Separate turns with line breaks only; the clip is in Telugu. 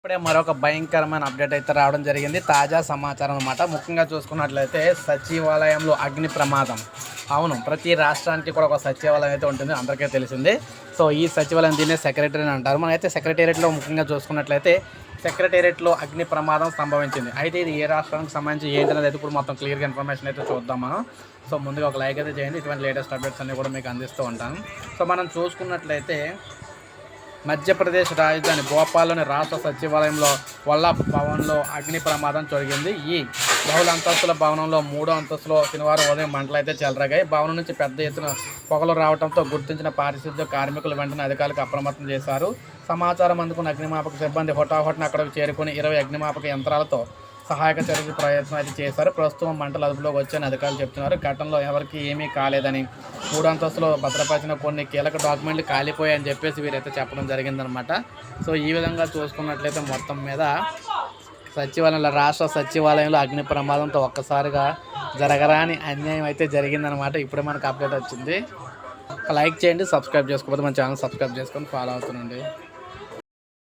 ఇప్పుడే మరొక భయంకరమైన అప్డేట్ అయితే రావడం జరిగింది. తాజా సమాచారం అనమాట ముఖ్యంగా చూసుకున్నట్లయితే సచివాలయంలో అగ్ని ప్రమాదం. అవును ప్రతి రాష్ట్రానికి కూడా ఒక సచివాలయం అయితే ఉంటుంది అందరికీ తెలిసిందే. సో ఈ సచివాలయం దీన్నే సెక్రటరీ అని అంటారు. మనం సెక్రటేరియట్లో ముఖ్యంగా చూసుకున్నట్లయితే సెక్రటేరియట్లో అగ్ని ప్రమాదం సంభవించింది. అయితే ఇది ఏ రాష్ట్రానికి సంబంధించి ఏంటనేది అయితే ఇప్పుడు మొత్తం క్లియర్గా ఇన్ఫర్మేషన్ అయితే చూద్దాం మనం. సో ముందుగా ఒక లైక్ అయితే చేయండి. ఇటువంటి లేటెస్ట్ అప్డేట్స్ అన్ని కూడా మీకు అందిస్తూ ఉంటాను. సో మనం చూసుకున్నట్లయితే మధ్యప్రదేశ్ రాజధాని భోపాల్లోని రాష్ట్ర సచివాలయంలో వల్లభ్ భవన్లో అగ్ని ప్రమాదం జరిగింది. ఈ బహుళ అంతస్తుల భవనంలో మూడో అంతస్తులో శనివారం ఉదయం మంటలు అయితే చెలరగాయి. భవనం నుంచి పెద్ద ఎత్తున పొగలు రావడంతో గుర్తించిన పారిశుద్ధ్య కార్మికులు వెంటనే అధికారులకు అప్రమత్తం చేశారు. సమాచారం అందుకున్న అగ్నిమాపక సిబ్బంది హుటాహుటిన అక్కడికి చేరుకుని ఇరవై అగ్నిమాపక యంత్రాలతో సహాయక చర్యలు ప్రయత్నం అయితే చేశారు. ప్రస్తుతం మంటలు అదుపులోకి వచ్చాయని అధికారులు చెప్తున్నారు. ఘటనలో ఎవరికి ఏమీ కాలేదని మూడు అంతస్తులో భద్రపరిచిన కొన్ని కీలక డాక్యుమెంట్లు కాలిపోయాయని చెప్పేసి వీరైతే చెప్పడం జరిగిందనమాట సో ఈ విధంగా చూసుకున్నట్లయితే మొత్తం మీద సచివాలయంలో రాష్ట్ర సచివాలయంలో అగ్ని ప్రమాదంతో ఒక్కసారిగా జరగరాని అన్యాయం అయితే జరిగిందనమాట ఇప్పుడే మనకు అప్డేట్ వచ్చింది. లైక్ చేయండి సబ్స్క్రైబ్ చేసుకోకపోతే మన ఛానల్ సబ్స్క్రైబ్ చేసుకొని ఫాలో అవుతుండండి.